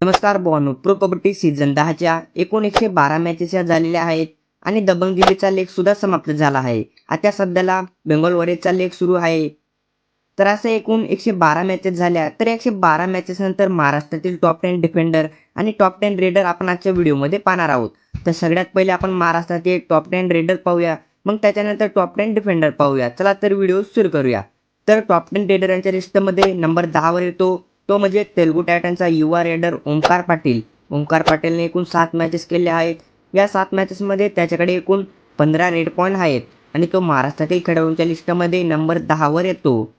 नमस्कार बॉनो pro kabaddi season दहाच्या एकूण एकशे बारा मॅचेस या झालेल्या आहेत आणि दबंगगिरीचा लेख सुद्धा समाप्त झाला आहे. आता सध्याला बेंगॉल वॉरियर्सचा लेख सुरू आहे. तर असं एकूण एकशे बारा मॅचेस झाल्या तर एकशे बारा मॅचेस नंतर महाराष्ट्रातील टॉप टेन डिफेंडर आणि टॉप टेन रेडर आपण आजच्या व्हिडिओमध्ये पाहणार आहोत. तर सगळ्यात पहिले आपण महाराष्ट्रातील टॉप टेन रेडर पाहूया मग त्याच्यानंतर टॉप टेन डिफेंडर पाहूया. चला तर व्हिडिओ सुरू करूया. तर टॉप टेन रेडरांच्या लिस्टमध्ये नंबर दहावर येतो. तो म्हणजे तेलगू टायटनचा युवा रेडर ओंकार पाटील. ओंकार पाटीलने एकूण सात मॅचेस केले आहेत. या सात मॅचेसमध्ये त्याच्याकडे एकूण पंधरा रेड पॉईंट आहेत. आणि तो महाराष्ट्रातील खेळाडूंच्या लिस्टमध्ये नंबर दहावर येतो.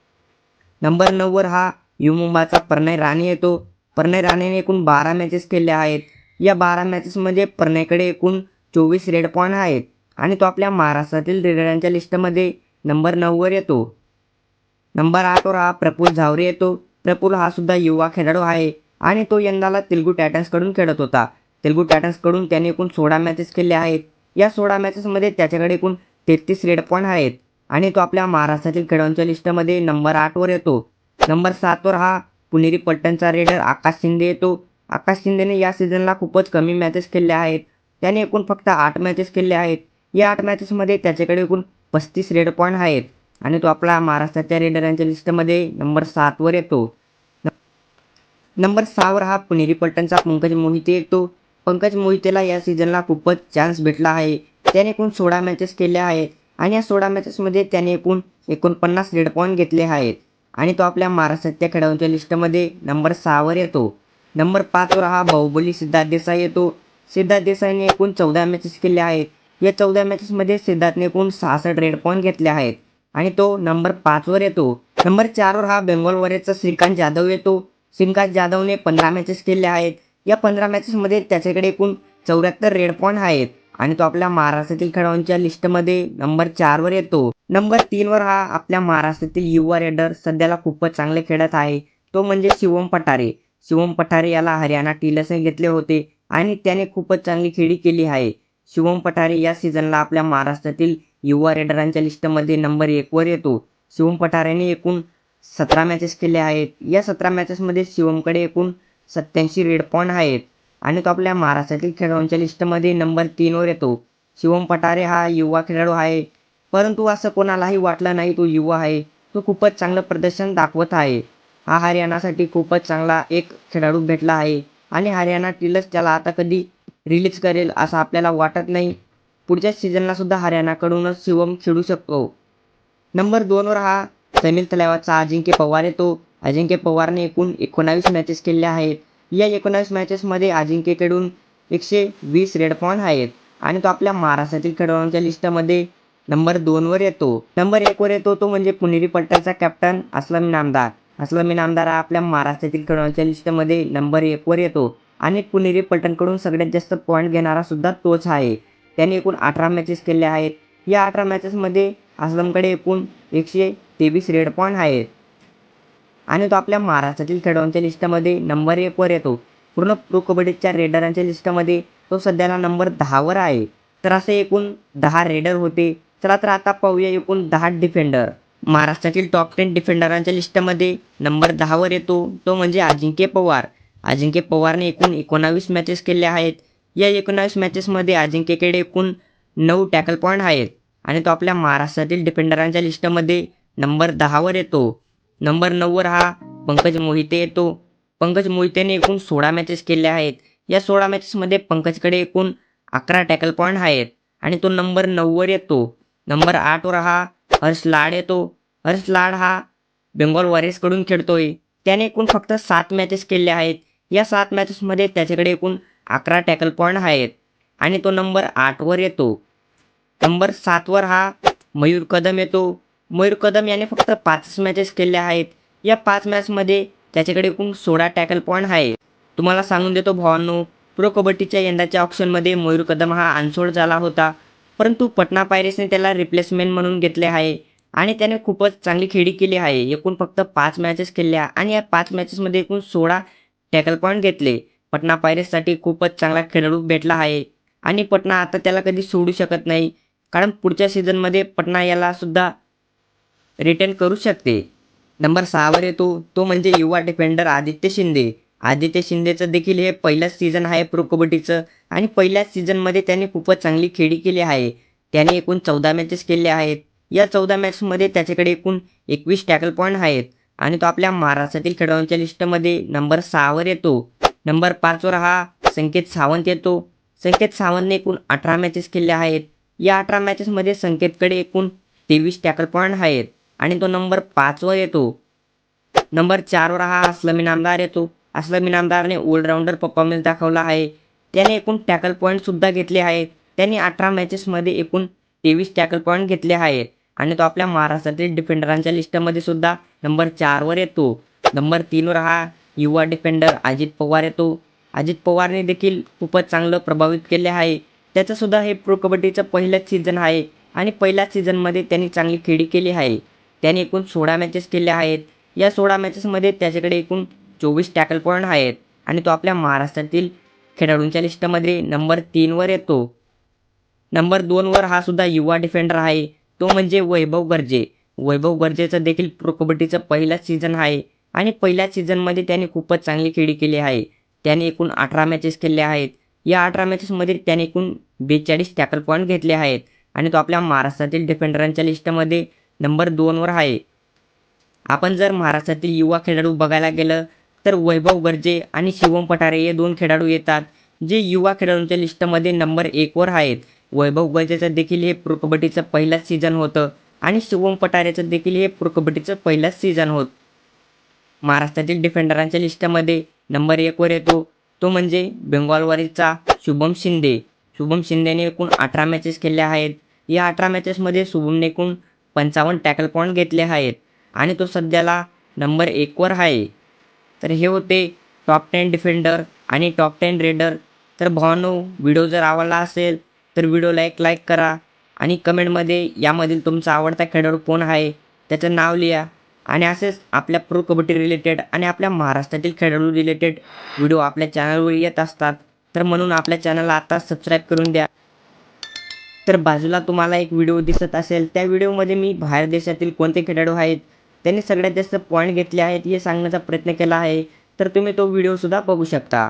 नंबर नऊवर हा यु मुंबाचा प्रणय राणे येतो. प्रणय राणेने एकूण बारा मॅचेस केल्या आहेत. या बारा मॅचेसमध्ये प्रणयकडे एकूण चोवीस रेड पॉईंट आहेत. आणि तो आपल्या महाराष्ट्रातील रेडरांच्या लिस्टमध्ये नंबर नऊवर येतो. नंबर आठवर हा प्रफुल झावरे येतो. प्रफुल हा सुद्धा युवा खेळाडू आहे. आणि तो यंदाला तेलगू टायटन्सकडून खेळत होता. तेलगू टायटन्सकडून त्याने एकूण सोळा मॅचेस केले आहेत. या सोळा मॅचेसमध्ये त्याच्याकडे एकूण तेहतीस रेड पॉईंट आहेत. आणि तो आपल्या महाराष्ट्रातील खेळाडूंच्या लिस्टमध्ये नंबर आठवर येतो. नंबर सातवर हा पुणेरी पट्टणचा रेडर आकाश शिंदे येतो. आकाश शिंदेने या सीझनला खूपच कमी मॅचेस खेळल्या आहेत. त्याने एकूण फक्त आठ मॅचेस खेळले आहेत. या आठ मॅचेसमध्ये त्याच्याकडे एकूण पस्तीस रेड पॉईंट आहेत. आणि तो आपला महाराष्ट्राच्या रेडरांच्या लिस्टमध्ये नंबर सातवर येतो. नंबर सहावर हा पुणेरी पलटणचा पंकज मोहिते येतो. पंकज मोहितेला या सीझनला खूपच चान्स भेटला आहे. त्याने एकूण सोळा मॅचेस केल्या आहेत आणि या सोळा मॅचेसमध्ये त्याने एकूण एकोणपन्नास रेड पॉईंट घेतले आहेत. आणि तो आपल्या महाराष्ट्रातल्या खेळाडूंच्या लिस्टमध्ये नंबर सहावर येतो. नंबर पाचवर हा बाहुबली सिद्धार्थ देसाई येतो. सिद्धार्थ देसाईने एकूण चौदा मॅचेस केले आहेत. या चौदा मॅचेसमध्ये सिद्धार्थने एकूण सहासष्ट रेड पॉईंट घेतले आहेत. आणि तो नंबर पाचवर येतो. नंबर चारवर हा बेंगॉल वॉरियर्सचा श्रीकांत जाधव येतो. श्रीकांत जाधवने पंधरा मॅचेस केले आहेत. या पंधरा मॅचेसमध्ये त्याच्याकडे एकूण चौऱ्याहत्तर रेड पॉईंट आहेत. आणि तो आपल्या महाराष्ट्रातील खेळाडूंच्या लिस्टमध्ये नंबर चारवर येतो. नंबर तीनवर हा आपल्या महाराष्ट्रातील युवा रेडर सध्याला खूपच चांगले खेळत आहे. तो म्हणजे शिवम पठारे. शिवम पठारे याला हरियाणा टीलर्सने घेतले होते आणि त्याने खूपच चांगली खेळी केली आहे. शिवम पठारे या सीझनला आपल्या महाराष्ट्रातील युवा रेडरांच्या लिस्टमध्ये नंबर एकवर येतो. शिवम पठारेने एकूण सतरा मॅचेस केले आहेत. या सतरा मॅचेसमध्ये शिवमकडे एकूण सत्याऐंशी रेड पॉईंट आहेत. आणि तो आपल्या महाराष्ट्रातील खेळाडूंच्या लिस्टमध्ये नंबर तीनवर येतो. शिवम पठारे हा युवा खेळाडू आहे. परंतु असं कोणालाही वाटलं नाही तो युवा आहे. तो खूपच चांगलं प्रदर्शन दाखवत आहे. हा हरियाणासाठी खूपच चांगला एक खेळाडू भेटला आहे. आणि हरियाणा टीलच त्याला आता कधी रिलीज करेल असं आपल्याला वाटत नाही. पुढच्या सीझनला सुद्धा हरियाणाकडूनच शिवम खेळू शकतो. नंबर दोनवर हा सनील तलावाचा अजिंक्य पवार येतो. अजिंक्य पवारने एकूण एकोणावीस मॅचेस केल्या आहेत. या एकोणावीस मॅचेसमध्ये अजिंक्यकडून एकशे वीस रेड पॉईंट आहेत. आणि तो आपल्या महाराष्ट्रातील खेळाडूंच्या लिस्टमध्ये नंबर दोनवर येतो. नंबर एकवर येतो तो म्हणजे पुणेरी पट्टणचा कॅप्टन असलम नामदार. असलम नामदार हा आपल्या महाराष्ट्रातील खेळाडूंच्या लिस्टमध्ये नंबर एकवर येतो. आणि पुणेरी पट्टणकडून सगळ्यात जास्त पॉईंट घेणारा सुद्धा तोच आहे. त्याने एकूण अठरा मॅचेस केल्या आहेत. या अठरा मॅचेसमध्ये आसलमकडे एकूण एकशे तेवीस रेड पॉईंट आहेत. आणि तो आपल्या महाराष्ट्रातील खेळाडूंच्या लिस्टमध्ये नंबर एकवर येतो. पूर्ण प्रो कबड्डीच्या रेडरांच्या लिस्टमध्ये तो सध्याला नंबर दहावर आहे. तर असे एकूण दहा रेडर होते. चला तर आता पाहूया एकूण दहा डिफेंडर. महाराष्ट्रातील टॉप टेन डिफेंडरांच्या लिस्टमध्ये नंबर दहावर येतो. तो म्हणजे अजिंक्य पवार. अजिंक्य पवारने एकूण एकोणावीस मॅचेस केल्या आहेत. या एकोणावीस मॅचेसमध्ये अजिंक्यकडे एकूण नऊ टॅकल पॉईंट आहेत. आणि तो आपल्या महाराष्ट्रातील डिफेंडरांच्या लिस्टमध्ये नंबर दहावर येतो. नंबर नऊवर हा पंकज मोहिते येतो. पंकज मोहितेने एकूण सोळा मॅचेस केल्या आहेत. या सोळा मॅचेसमध्ये पंकजकडे एकूण अकरा टॅकल पॉईंट आहेत आणि तो नंबर नऊवर येतो. नंबर आठवर हा हर्ष लाड येतो. हर्ष लाड हा बेंगॉल वॉरियर्सकडून खेळतोय. त्याने एकूण फक्त सात मॅचेस केल्या आहेत. या सात मॅचेसमध्ये त्याच्याकडे एकूण अकरा टॅकल पॉईंट आहेत आणि तो नंबर आठवर येतो. नंबर सातवर हा मयूर कदम येतो. मयूर कदम याने फक्त पाचच मॅचेस केल्या आहेत. या पाच मॅचमध्ये त्याच्याकडे एकूण सोळा टॅकल पॉईंट आहे तुम्हाला सांगून देतो भावांनो प्रो कबड्डीच्या यंदाच्या ऑप्शनमध्ये मयूर कदम हा अनसोल्ड झाला होता. परंतु पटना पायरेसने त्याला रिप्लेसमेंट म्हणून घेतले आहे आणि त्याने खूपच चांगली खेळी केली आहे. एकूण फक्त पाच मॅचेस खेळल्या आणि या पाच मॅचेसमध्ये एकूण सोळा टॅकल पॉईंट घेतले. पटना पायरेससाठी खूपच चांगला खेळाडू भेटला आहे. आणि पटना आता त्याला कधी सोडू शकत नाही. कारण पुढच्या सीझनमध्ये पटना याला सुद्धा रिटर्न करू शकते. नंबर सहावर येतो तो. म्हणजे युवा डिफेंडर आदित्य शिंदे. आदित्य शिंदेचं देखील हे पहिलंच सीझन आहे प्रो कबड्डीचं आणि पहिल्याच सीझनमध्ये त्याने खूपच चांगली खेळी केली आहे. त्याने एकूण चौदा मॅचेस केले आहेत. या चौदा मॅचमध्ये त्याच्याकडे एकूण एकवीस टॅकल पॉईंट आहेत. आणि तो आपल्या महाराष्ट्रातील खेळाडूंच्या लिस्टमध्ये नंबर सहावर येतो. नंबर पाचवर हा संकेत सावंत येतो. संकेत सावंतने एकूण अठरा मॅचेस केले आहेत. या अठरा मॅचेसमध्ये संकेतकडे एकूण तेवीस टॅकल पॉईंट आहेत आणि तो नंबर पाचवर येतो. नंबर चारवर हा असलम इनामदार येतो. असलम इनामदारने ऑलराऊंडर परफॉर्मन्स दाखवला आहे. त्याने एकूण टॅकल पॉईंटसुद्धा घेतले आहेत. त्याने अठरा मॅचेसमध्ये एकूण तेवीस टॅकल पॉईंट घेतले आहेत. आणि तो आपल्या महाराष्ट्रातील डिफेंडरांच्या लिस्टमध्ये सुद्धा नंबर चारवर येतो. नंबर तीनवर हा युवा डिफेंडर अजित पवार येतो. अजित पवारने देखील खूपच चांगलं प्रभावित केले आहे. त्याचंसुद्धा हे प्रो कबड्डीचं पहिलंच सीझन आहे. आणि पहिल्याच सीझनमध्ये त्यांनी चांगली खेळी केली आहे. त्याने एकूण सोळा मॅचेस केल्या आहेत. या सोळा मॅचेसमध्ये त्याच्याकडे एकूण चोवीस टॅकल पॉईंट आहेत. आणि तो आपल्या महाराष्ट्रातील खेळाडूंच्या लिस्टमध्ये नंबर तीनवर येतो. नंबर दोनवर हा सुद्धा युवा डिफेंडर आहे. तो म्हणजे वैभव गर्जे. वैभव गर्जेचं देखील प्रो कबड्डीचं पहिलाच सीझन आहे. आणि पहिल्याच सीझनमध्ये त्याने खूपच चांगली खेळी केली आहे. त्याने एकूण अठरा मॅचेस खेळल्या आहेत. या अठरा मॅचेसमध्ये त्याने एकूण बेचाळीस टॅकल पॉईंट घेतले आहेत. आणि तो आपल्या महाराष्ट्रातील डिफेंडरांच्या लिस्टमध्ये नंबर दोनवर आहे. आपण जर महाराष्ट्रातील युवा खेळाडू बघायला गेलं तर वैभव गर्जे आणि शिवम पठारे हे दोन खेळाडू येतात जे युवा खेळाडूंच्या लिस्टमध्ये नंबर एकवर आहेत. वैभव गर्जेचं देखील हे प्रो कबड्डीचं पहिलंच सीझन होतं आणि शिवम पठारेचं देखील हे प्रो कबड्डीचं पहिलंच सीझन होत. महाराष्ट्रातील डिफेंडरांच्या लिस्टमध्ये नंबर एकवर येतो. तो म्हणजे बेंगॉलवारीचा शुभम शिंदे. शुभम शिंदेने एकूण अठरा मॅचेस खेळल्या आहेत. या अठरा मॅचेसमध्ये शुभमने एकूण पंचावन्न टॅकल पॉईंट घेतले आहेत. आणि तो सध्याला नंबर एकवर आहे. तर हे होते टॉप टेन डिफेंडर आणि टॉप टेन रेडर तर भावानो व्हिडिओ जर आवडला असेल तर व्हिडिओला एक लाईक करा. आणि कमेंटमध्ये यामधील तुमचा आवडता खेळाडू कोण आहे त्याचं नाव लिहा. आणि असेच आपल्या प्रो कबड्डी रिलेटेड आणि आपल्या महाराष्ट्रातील खेळाडू रिलेटेड व्हिडिओ आपल्या चॅनलवर येत असतात. तर म्हणून आपल्या चॅनलला आता सबस्क्राईब करून द्या. तर बाजूला तुम्हाला एक व्हिडिओ दिसत असेल त्या व्हिडिओमध्ये मी बाहेर देशातील कोणते खेळाडू आहेत त्यांनी सगळ्यात जास्त पॉईंट घेतले आहेत हे सांगण्याचा प्रयत्न केला आहे. तर तुम्ही तो व्हिडिओसुद्धा बघू शकता.